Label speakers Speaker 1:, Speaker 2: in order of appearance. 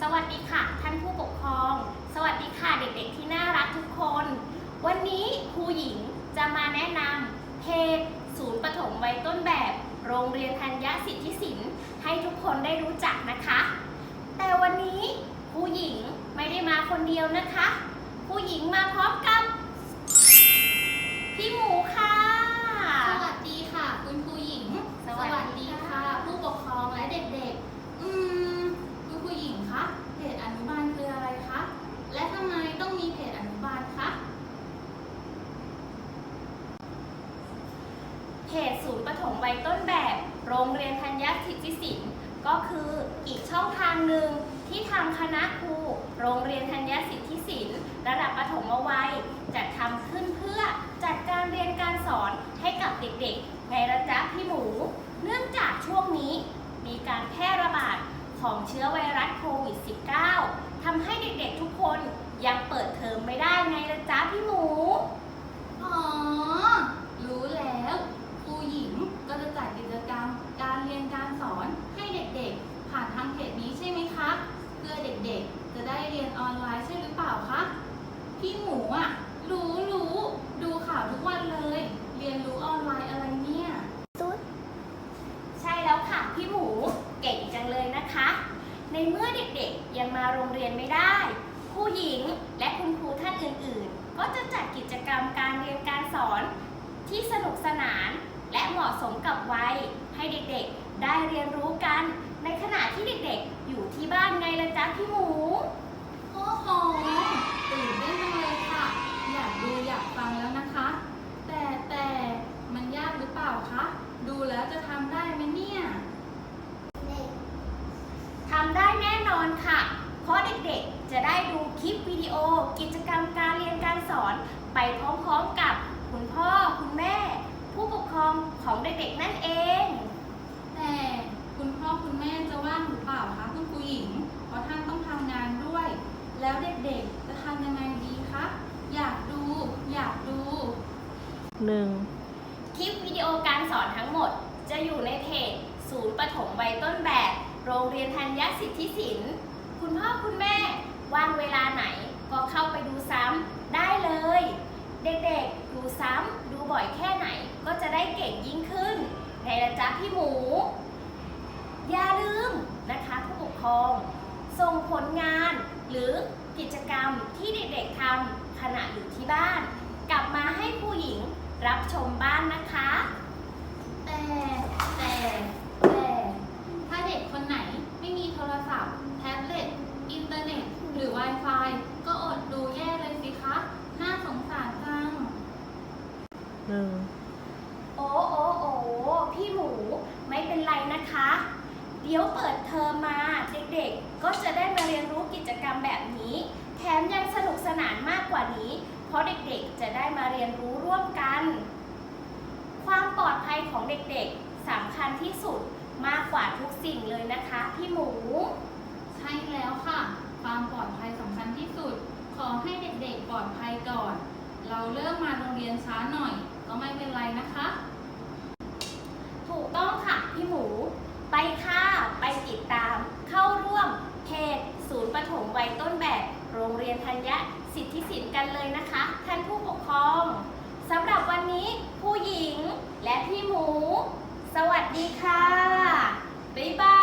Speaker 1: สวัสดีค่ะ ท่านผู้ปกครอง สวัสดีค่ะเด็กๆที่น่ารักทุกคน วันนี้ครูหญิงจะมาแนะนำเพจศูนย์ปฐมวัยต้นแบบ โรงเรียนธัญญสิทธิศิลป์ให้ทุกคนได้รู้จักนะคะ แต่วันนี้ครูหญิงไม่ได้มาคนเดียวนะคะครูหญิงมาพร้อมกับพี่หมูค่ะ
Speaker 2: สวัสดีค่ะ คุณครูหญิง
Speaker 1: สวัสดีค่ะ
Speaker 2: ผู้ปกครองและเด็กๆ อืมคุณครูหญิงคะเพจอนุบาลคืออะไรคะ และทำไมต้องมีเพจอนุบาลคะ
Speaker 1: เพจศูนย์ปฐมวัยต้นแบบ โรงเรียนธัญญสิทธิศิลป์ก็คืออีกช่องทางหนึ่งที่ทางคณะครูโรงเรียนธัญญสิทธิศิลป์ระดับประถมวัยจัดทำขึ้นเพื่อจัดการเรียนการสอนให้กับเด็กๆ ในระดับพี่หมู เนื่องจากช่วงนี้มีการแพร่ระบาดของเชื้อไวรัสโควิด -19 ทำให้เด็กๆทุกคนยังเปิดเทอมไม่ได้ไงละจ๊ะพี่หมู
Speaker 2: อ๋อ รู้แล้วครูหญิงก็จะจัดกิจกรรมการเรียนการสอนให้เด็กๆ ผ่านทางเพจนี้ใช่ไหมคะ เพื่อเด็กๆ จะได้เรียนออนไลน์ใช่หรือเปล่าคะ พี่หมูอะ รู้รู้ดูข่าวทุกวันเลย เรียนรู้ออนไลน์อะไรเนี่ย
Speaker 1: ใช่แล้วค่ะพี่หมูเก่งจังเลยนะคะ ใน เมื่อเด็กๆยังมาโรงเรียนไม่ได้ครูหญิงและคุณครูท่านอื่นๆ ก็จะจัดกิจกรรมการเรียนการสอนที่สนุกสนาน และเหมาะสมกับวัยให้เด็กๆ ได้เรียนรู้กัน ในขณะที่เด็กๆ อยู่ที่บ้านไงละจ๊ะพี่หมู
Speaker 2: โอ้โหตื่นเต้นจังเลยค่ะ อยากดูอยากฟังแล้วนะคะ แต่แต่มันยากหรือเปล่าคะ ดูแล้วจะทำได้ไหมเนี่ย
Speaker 1: ทำได้แน่นอนค่ะ เพ ราะเด็กๆ จะได้ดูคลิปวิดีโอ กิจกรรมการเรียนการสอน ไปพร้อมๆกับคุณพ่อคุณแม่ ผู้ปกครองของเด็กๆนั่นเอง
Speaker 2: แต่คุณพ่อคุณแม่จะว่างหรือเปล่าคะคุณครูหญิง เพราะท่านต้องทำงานด้วย แล้วเด็กๆจะทำยังไงดีคะอยากดู อยากดู
Speaker 3: หนึ่ง
Speaker 1: คลิปวิดีโอการสอนทั้งหมด จะอยู่ในเพจ ศูนย์ปฐมวัยต้นแบบ โรงเรียนธัญญสิทธิศิลป์ คุณพ่อคุณแม่ว่างเวลาไหนก็เข้าไปดูซ้ำได้เลย เด็กๆดูซ้ำดูบ่อยแค่ไหนก็จะได้เก่งยิ่งขึ้นในระจ๊ะพี่หมู อย่าลืมนะคะผู้ปกครอง ส่งผลงานหรือกิจกรรมที่เด็กๆทำขณะอยู่ที่บ้าน กลับมาให้ผู้หญิงรับชมบ้านนะคะ
Speaker 2: แต่แต่แต่ถ้าเด็กคนไหนไม่มีโทรศัพท์ แท็บเล็ต ร์เน็ตหรือ Wi-Fi ก็อดดูแย่เลยสิคะ น่าสงสารจัง
Speaker 3: หนึ่ง
Speaker 1: โอ้โอ้โอ้พี่หมูไม่เป็นไรนะคะ เดี๋ยวเปิดเทอมมาเด็กๆ ก็จะได้มาเรียนรู้กิจกรรมแบบนี้ แถมยังสนุกสนานมากกว่านี้ เพราะเด็กๆจะได้มาเรียนรู้ร่วมกัน ความปลอดภัยของเด็กๆสำคัญที่สุดมากกว่าทุกสิ่งเลยนะคะ พี่หมู
Speaker 2: ใช่แล้วค่ะ อดภัยก่อน เราเริ่มมาโรงเรียนช้าหน่อย ก็ไม่เป็นไรนะคะ
Speaker 1: ถูกต้องค่ะพี่หมู ไปค่ะไปติดตาม เข้าร่วมเพจศูนย์ปฐมวัยต้นแบบ โรงเรียนธัญญสิทธิศิลป์กันเลยนะคะ ท่านผู้ปกครองสำหรับวันนี้ผู้หญิงและพี่หมู สวัสดีค่ะ บ๊ายบาย